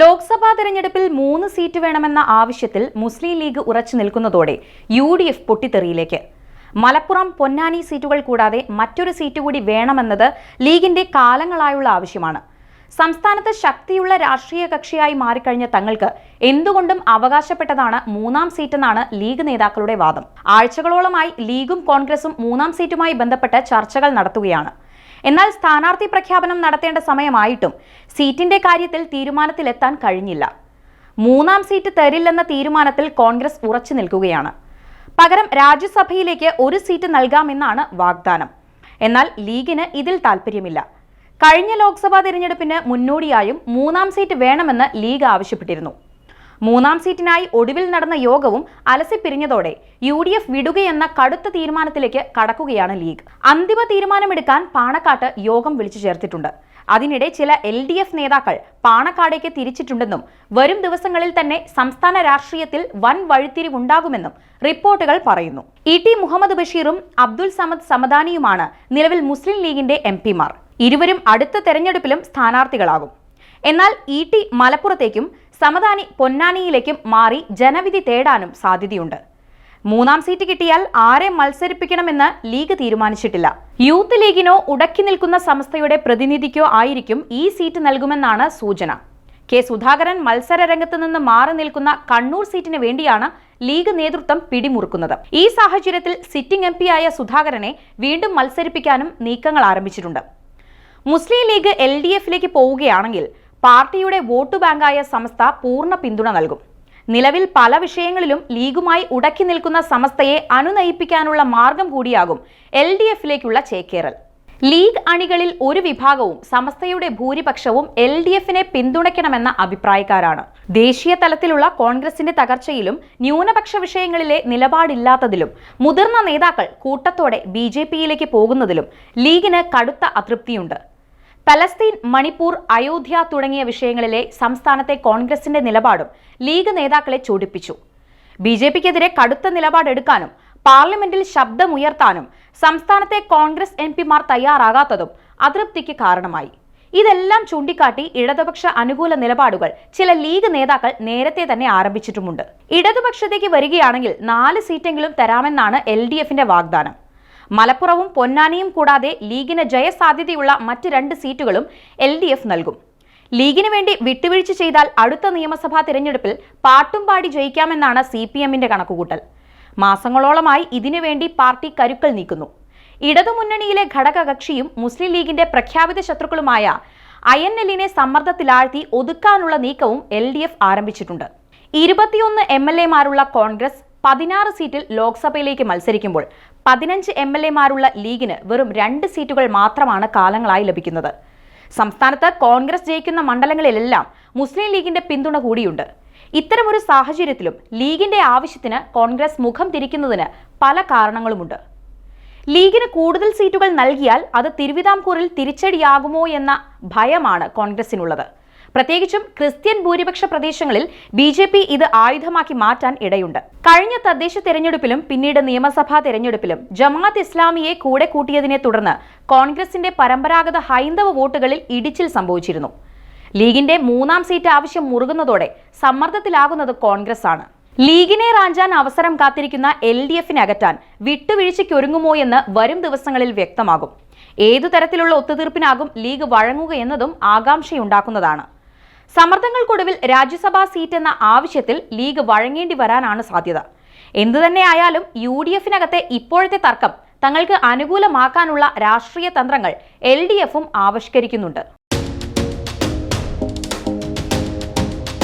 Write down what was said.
ലോക്സഭാ തെരഞ്ഞെടുപ്പിൽ മൂന്ന് സീറ്റ് വേണമെന്ന ആവശ്യത്തിൽ മുസ്ലിം ലീഗ് ഉറച്ചു നിൽക്കുന്നതോടെ യു ഡി എഫ് പൊട്ടിത്തെറിയിലേക്ക്. മലപ്പുറം പൊന്നാനി സീറ്റുകൾ കൂടാതെ മറ്റൊരു സീറ്റ് കൂടി വേണമെന്നത് ലീഗിന്റെ കാലങ്ങളായുള്ള ആവശ്യമാണ്. സംസ്ഥാനത്ത് ശക്തിയുള്ള രാഷ്ട്രീയ കക്ഷിയായി മാറിക്കഴിഞ്ഞ തങ്ങൾക്ക് എന്തുകൊണ്ടും അവകാശപ്പെട്ടതാണ് മൂന്നാം സീറ്റെന്നാണ് ലീഗ് നേതാക്കളുടെ വാദം. ആഴ്ചകളോളമായി ലീഗും കോൺഗ്രസും മൂന്നാം സീറ്റുമായി ബന്ധപ്പെട്ട് ചർച്ചകൾ നടത്തുകയാണ്. എന്നാൽ സ്ഥാനാർത്ഥി പ്രഖ്യാപനം നടത്തേണ്ട സമയമായിട്ടും സീറ്റിന്റെ കാര്യത്തിൽ തീരുമാനത്തിലെത്താൻ കഴിഞ്ഞില്ല. മൂന്നാം സീറ്റ് തരില്ലെന്ന തീരുമാനത്തിൽ കോൺഗ്രസ് ഉറച്ചു നിൽക്കുകയാണ്. പകരം രാജ്യസഭയിലേക്ക് ഒരു സീറ്റ് നൽകാമെന്നാണ് വാഗ്ദാനം. എന്നാൽ ലീഗിന് ഇതിൽ താൽപ്പര്യമില്ല. കഴിഞ്ഞ ലോക്സഭാ തിരഞ്ഞെടുപ്പിന് മുന്നോടിയായും മൂന്നാം സീറ്റ് വേണമെന്ന് ലീഗ് ആവശ്യപ്പെട്ടിരുന്നു. മൂന്നാം സീറ്റിനായി ഒടുവിൽ നടന്ന യോഗവും അലസിപ്പിരിഞ്ഞതോടെ യു ഡി എഫ് വിടുകയെന്ന കടുത്ത തീരുമാനത്തിലേക്ക് കടക്കുകയാണ് ലീഗ്. അന്തിമ തീരുമാനമെടുക്കാൻ പാണക്കാട്ട് യോഗം വിളിച്ചു ചേർത്തിട്ടുണ്ട്. അതിനിടെ ചില എൽ ഡി എഫ് നേതാക്കൾ പാണക്കാടേക്ക് തിരിച്ചിട്ടുണ്ടെന്നും വരും ദിവസങ്ങളിൽ തന്നെ സംസ്ഥാന രാഷ്ട്രീയത്തിൽ വൻ വഴിത്തിരിവുണ്ടാകുമെന്നും റിപ്പോർട്ടുകൾ പറയുന്നു. ഇ ടി മുഹമ്മദ് ബഷീറും അബ്ദുൽ സമദ് സമദാനിയുമാണ് നിലവിൽ മുസ്ലിം ലീഗിന്റെ എം പിമാർ. ഇരുവരും അടുത്ത തെരഞ്ഞെടുപ്പിലും സ്ഥാനാർത്ഥികളാകും. എന്നാൽ ഇ ടി മലപ്പുറത്തേക്കും സമദാനി പൊന്നാനിയിലേക്കും മാറി ജനവിധി തേടാനും സാധ്യതയുണ്ട്. മൂന്നാം സീറ്റ് കിട്ടിയാൽ ആരെ മത്സരിപ്പിക്കണമെന്ന് ലീഗ് തീരുമാനിച്ചിട്ടില്ല. യൂത്ത് ലീഗിനോ ഉടക്കി നിൽക്കുന്ന സംസ്ഥയുടെ പ്രതിനിധിക്കോ ആയിരിക്കും ഈ സീറ്റ് നൽകുമെന്നാണ് സൂചന. കെ സുധാകരൻ മത്സര രംഗത്ത് നിന്ന് മാറി നിൽക്കുന്ന കണ്ണൂർ സീറ്റിന് വേണ്ടിയാണ് ലീഗ് നേതൃത്വം പിടിമുറുക്കുന്നത്. ഈ സാഹചര്യത്തിൽ സിറ്റിംഗ് എം ആയ സുധാകരനെ വീണ്ടും മത്സരിപ്പിക്കാനും നീക്കങ്ങൾ ആരംഭിച്ചിട്ടുണ്ട്. മുസ്ലിം ലീഗ് എൽ ഡി എഫിലേക്ക് പോവുകയാണെങ്കിൽ പാർട്ടിയുടെ വോട്ട് ബാങ്കായ സമസ്ത പൂർണ പിന്തുണ നൽകും. നിലവിൽ പല വിഷയങ്ങളിലും ലീഗുമായി ഉടക്കി നിൽക്കുന്ന സമസ്തയെ അനുനയിപ്പിക്കാനുള്ള മാർഗം കൂടിയാകും എൽ ഡി എഫിലേക്കുള്ള ചേക്കേറൽ. ലീഗ് അണികളിൽ ഒരു വിഭാഗവും സമസ്തയുടെ ഭൂരിപക്ഷവും എൽ ഡി എഫിനെ പിന്തുണയ്ക്കണമെന്ന അഭിപ്രായക്കാരാണ്. ദേശീയ തലത്തിലുള്ള കോൺഗ്രസിന്റെ തകർച്ചയിലും ന്യൂനപക്ഷ വിഷയങ്ങളിലെ നിലപാടില്ലാത്തതിലും മുതിർന്ന നേതാക്കൾ കൂട്ടത്തോടെ ബി ജെ പിയിലേക്ക് പോകുന്നതിലും ലീഗിന് കടുത്ത അതൃപ്തിയുണ്ട്. പലസ്തീൻ മണിപ്പൂർ അയോധ്യ തുടങ്ങിയ വിഷയങ്ങളിലെ സംസ്ഥാനത്തെ കോൺഗ്രസിന്റെ നിലപാടും ലീഗ് നേതാക്കളെ ചൂടിപ്പിച്ചു. ബി ജെ പിക്കെതിരെ കടുത്ത നിലപാടെടുക്കാനും പാർലമെന്റിൽ ശബ്ദമുയർത്താനും സംസ്ഥാനത്തെ കോൺഗ്രസ് എം പിമാർ തയ്യാറാകാത്തതും അതൃപ്തിക്ക് കാരണമായി. ഇതെല്ലാം ചൂണ്ടിക്കാട്ടി ഇടതുപക്ഷ അനുകൂല നിലപാടുകൾ ചില ലീഗ് നേതാക്കൾ നേരത്തെ തന്നെ ആരംഭിച്ചിട്ടുമുണ്ട്. ഇടതുപക്ഷത്തേക്ക് വരികയാണെങ്കിൽ നാല് സീറ്റെങ്കിലും തരാമെന്നാണ് എൽ വാഗ്ദാനം. മലപ്പുറവും പൊന്നാനിയും കൂടാതെ ലീഗിന് ജയസാധ്യതയുള്ള മറ്റ് രണ്ട് സീറ്റുകളും എൽ നൽകും. ലീഗിന് വേണ്ടി വിട്ടുവീഴ്ച ചെയ്താൽ അടുത്ത നിയമസഭാ തിരഞ്ഞെടുപ്പിൽ പാട്ടും പാടി ജയിക്കാമെന്നാണ് സി പി എമ്മിന്റെ കണക്കുകൂട്ടൽ. മാസങ്ങളോളമായി ഇതിനുവേണ്ടി പാർട്ടി കരുക്കൾ നീക്കുന്നു. ഇടതുമുന്നണിയിലെ ഘടകകക്ഷിയും മുസ്ലിം ലീഗിന്റെ പ്രഖ്യാപിത ശത്രുക്കളുമായ ഐ എൻ എല്ലിനെ സമ്മർദ്ദത്തിലാഴ്ത്തി ഒതുക്കാനുള്ള നീക്കവും എൽ ഡി എഫ് ആരംഭിച്ചിട്ടുണ്ട്. ഇരുപത്തിയൊന്ന് എം എൽ എമാരുള്ള കോൺഗ്രസ് പതിനാറ് സീറ്റിൽ ലോക്സഭയിലേക്ക് മത്സരിക്കുമ്പോൾ പതിനഞ്ച് എം എൽ എമാരുള്ള ലീഗിന് വെറും രണ്ട് സീറ്റുകൾ മാത്രമാണ് കാലങ്ങളായി ലഭിക്കുന്നത്. സംസ്ഥാനത്ത് കോൺഗ്രസ് ജയിക്കുന്ന മണ്ഡലങ്ങളിലെല്ലാം മുസ്ലിം ലീഗിന്റെ പിന്തുണ കൂടിയുണ്ട്. ഇത്തരമൊരു സാഹചര്യത്തിലും ലീഗിന്റെ ആവശ്യത്തിന് കോൺഗ്രസ് മുഖം തിരിക്കുന്നതിന് പല കാരണങ്ങളുമുണ്ട്. ലീഗിന് കൂടുതൽ സീറ്റുകൾ നൽകിയാൽ അത് തിരുവിതാംകൂറിൽ തിരിച്ചടിയാകുമോ എന്ന ഭയമാണ് കോൺഗ്രസിനുള്ളത്. പ്രത്യേകിച്ചും ക്രിസ്ത്യൻ ഭൂരിപക്ഷ പ്രദേശങ്ങളിൽ ബി ജെ പി ഇത് ആയുധമാക്കി മാറ്റാൻ ഇടയുണ്ട്. കഴിഞ്ഞ തദ്ദേശ തെരഞ്ഞെടുപ്പിലും പിന്നീട് നിയമസഭാ തെരഞ്ഞെടുപ്പിലും ജമാഅത്ത് ഇസ്ലാമിയെ കൂടെ കൂട്ടിയതിനെ തുടർന്ന് കോൺഗ്രസിന്റെ പരമ്പരാഗത ഹൈന്ദവ വോട്ടുകളിൽ ഇടിച്ചിൽ സംഭവിച്ചിരുന്നു. ലീഗിന്റെ മൂന്നാം സീറ്റ് ആവശ്യം മുറുകുന്നതോടെ സമ്മർദ്ദത്തിലാകുന്നത് കോൺഗ്രസ് ആണ് ലീഗിനെ റാഞ്ചാൻ അവസരം കാത്തിരിക്കുന്ന എൽ ഡി എഫിനെ അകറ്റാൻ വിട്ടുവീഴ്ചയ്ക്കൊരുങ്ങുമോ എന്ന് വരും ദിവസങ്ങളിൽ വ്യക്തമാകും. ഏതു തരത്തിലുള്ള ഒത്തുതീർപ്പിനാകും ലീഗ് വഴങ്ങുക എന്നതും ആകാംക്ഷയുണ്ടാക്കുന്നതാണ്. സമ്മർദ്ദങ്ങൾക്കൊടുവിൽ രാജ്യസഭാ സീറ്റ് എന്ന ആവശ്യത്തിൽ ലീഗ് വഴങ്ങേണ്ടി വരാനാണ് സാധ്യത. എന്തുതന്നെയായാലും യു ഡി എഫിനകത്തെ ഇപ്പോഴത്തെ തർക്കം തങ്ങൾക്ക് അനുകൂലമാക്കാനുള്ള രാഷ്ട്രീയ തന്ത്രങ്ങൾ എൽ ഡി എഫും ആവിഷ്കരിക്കുന്നുണ്ട്.